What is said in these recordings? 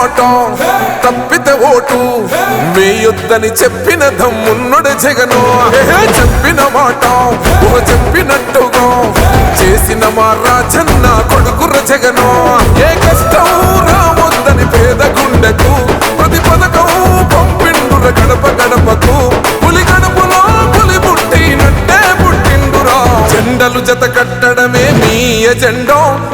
ఇచ్చిన తప్పితే ఓటు. వేయొద్దని చెప్పిన దమ్మున్నడు జగను. చెప్పిన మాట చెప్పినట్టుగా. చేసిన మా రాజన్న కొడుకుర జగను. ఏ కష్టం రావద్దని పేద గుండెకు. ప్రతి పథకం పంపిండుర గడప గడపకు. పులి గడపలో పులి పుట్టినట్టే పుట్టిండురా. జెండలు జత కట్టడమే మీ ఎజెండో.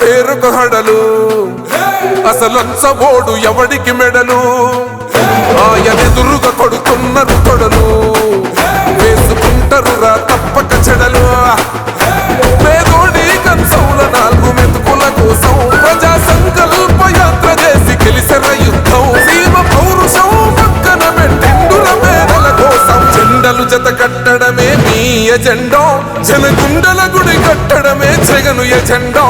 పేరుకు హడలు అసలంచబోడు ఎవడికి మెడలు? ఆయనెదురుగా కొడుతున్నారు తొడలు వేసుకుంటారు రా తప్పక చెడలు. పేదోడి కంచౌల నాలుగు మెతుకుల కోసం ప్రజా సంకల్ప యాత్ర చేసి గెలిసిన యుద్ధం. సీమ పౌరుషం పక్కన పెట్టిండుల పేదల కోసం జెండలు జత కట్టడమే మీ ఎజెండా. జనగుండల గుడి కట్టడమే జగను ఎజెండా.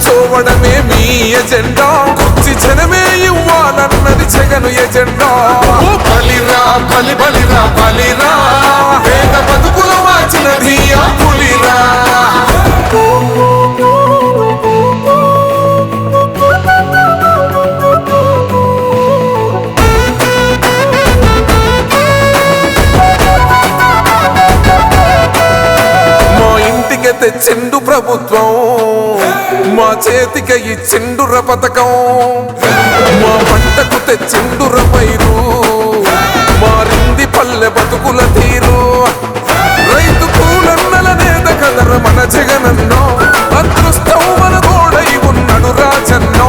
కుర్చీల మీ ఎజెండా. కుర్చీ జనమే ఇవ్వాలన్నది జగను ఎజెండా. బలిరా బలి బలిరా బలిరా. వేద బతుకులు మార్చినది ఆ పులిరా. మా ఇంటికి తెచ్చిండు ప్రభుత్వం. మా చేతిక ఈ చిండుర పథకం మా పంటకు తెచ్చిండుర పైరు మారింది పల్లె బతుకుల తీరు. రైతు కూలన్నల నేత కదర మన జగనన్నో అదృష్టం మన గోడై ఉన్నాడు రాజన్నో.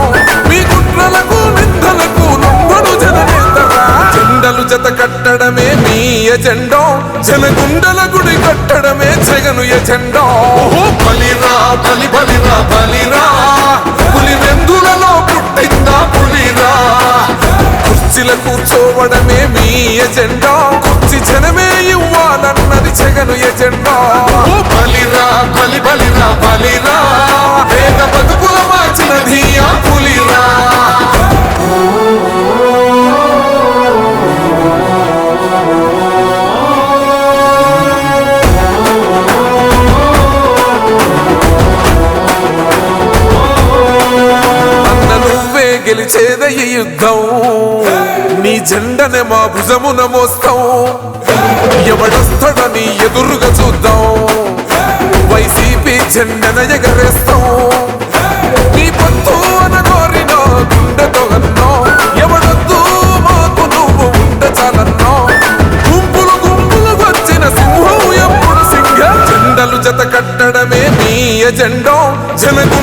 మీ కుట్రలకు నిందలకు నొమ్మడు జననేతరా జెండలు జత కట్టడమే మీ ఎజెండా జనగుండల గుడి కట్టడమే జగను ఎజెండో. ఓహో బలిరా బలి బలి. కూర్చోవడమే మీ ఎజెండా. కుర్చీ జనమే ఇవ్వాలన్నది జగను ఎజెండా. బలిరా బలి బలిరా బలిరా. వేద బతుకుల మార్చినది ఆ పులిరా. అన్న నువ్వే గెలిచేద ఈ యుద్ధం. నీ జెండనే మా భుజమున మోస్తాం ఎవడొస్తాడని ఎదురుగా చూద్దాం. వైసీపీ జెండన ఎగరేస్తాం. నీ పొత్తు అనగోరిన గుండెతో అన్నో. ఎవడొద్దు మాకు నువ్వు ఉండ చాలన్నో. గుంపులు గుంపులు వచ్చిన సింహం ఎప్పుడు సింగ జెండలు జత కట్టడమే మీ ఎజెండా. జనగుండల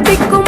ದಿಕ್ಕು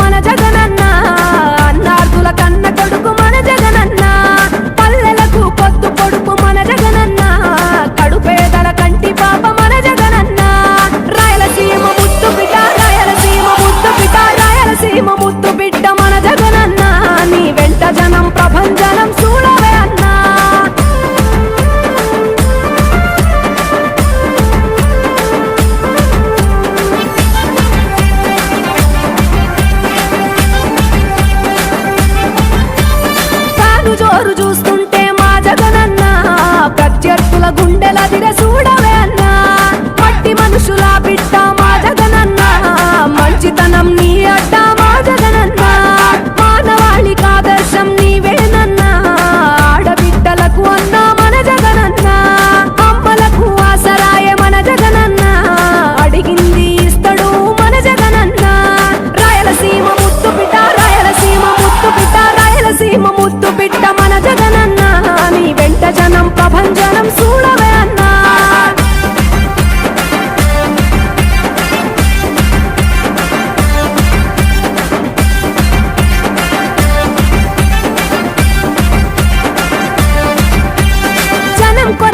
Toyota.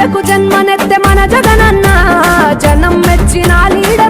జన్మనెత్తె మన జగనన్న జనం మెచ్చిన లీడ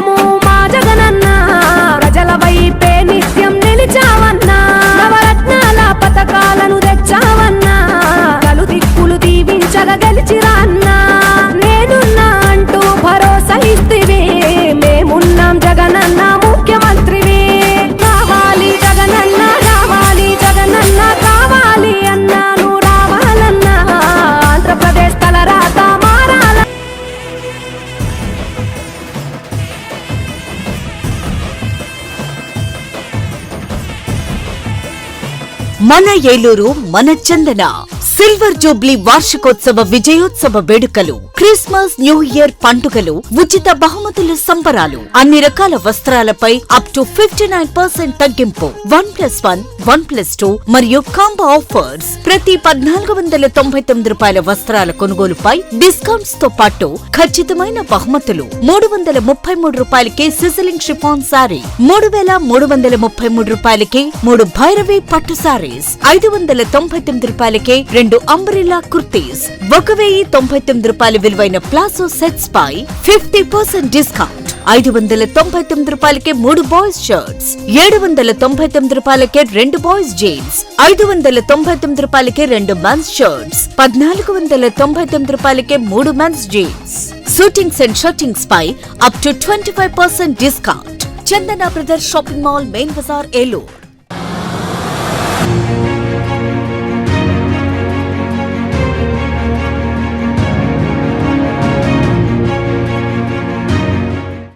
amor. మన ఏలూరు మన చందన. సిల్వర్ జూబ్లీ వార్షికోత్సవ విజయోత్సవ వేడుకలు క్రిస్మస్ న్యూ ఇయర్ పండుగలు ఉచిత బహుమతుల సంబరాలు అన్ని రకాల వస్త్రాలపై up to fifty nine percent తగ్గింపు. One plus one one plus two మరియు కాంబో ఆఫర్స్. ప్రతి పద్నాలుగు వందల తొంభై తొమ్మిది రూపాయల వస్త్రాల కొనుగోలుపై డిస్కౌంట్స్తో పాటు ఖచ్చితమైన బహుమతులు. మూడు వందల ముప్పై మూడు రూపాయలకే సిజిలింగ్ షిఫాన్ సారీ మూడు వేల మూడు వందల ముప్పై మూడు రూపాయలకే మూడు భైరవి పట్టు సారీస్ ఐదు వందల తొంభై తొమ్మిది రూపాయలకే రెండు అంబ్రిల్లా కుర్తీస్. ఒక వెయ్యి తొంభై తొమ్మిది రూపాయల విలువైన ప్లాసో సెట్స్ పై ఫిఫ్టీ పర్సెంట్ డిస్కౌంట్. ఐదు వందల తొంభై తొమ్మిది రూపాయలకే మూడు బాయ్స్ షర్ట్స్. ఏడు వందల తొంభై తొమ్మిది రూపాయలకే రెండు బాయ్స్ జీన్స్. ఐదు వందల తొంభై తొమ్మిది రూపాయలకే రెండు మెన్స్ షర్ట్స్ పద్నాలుగు వందల తొంభై తొమ్మిది రూపాయలకే మూడు men's jeans suitings and shirtings pi up to twenty five percent discount Chandana brother shopping mall main bazaar Eluru.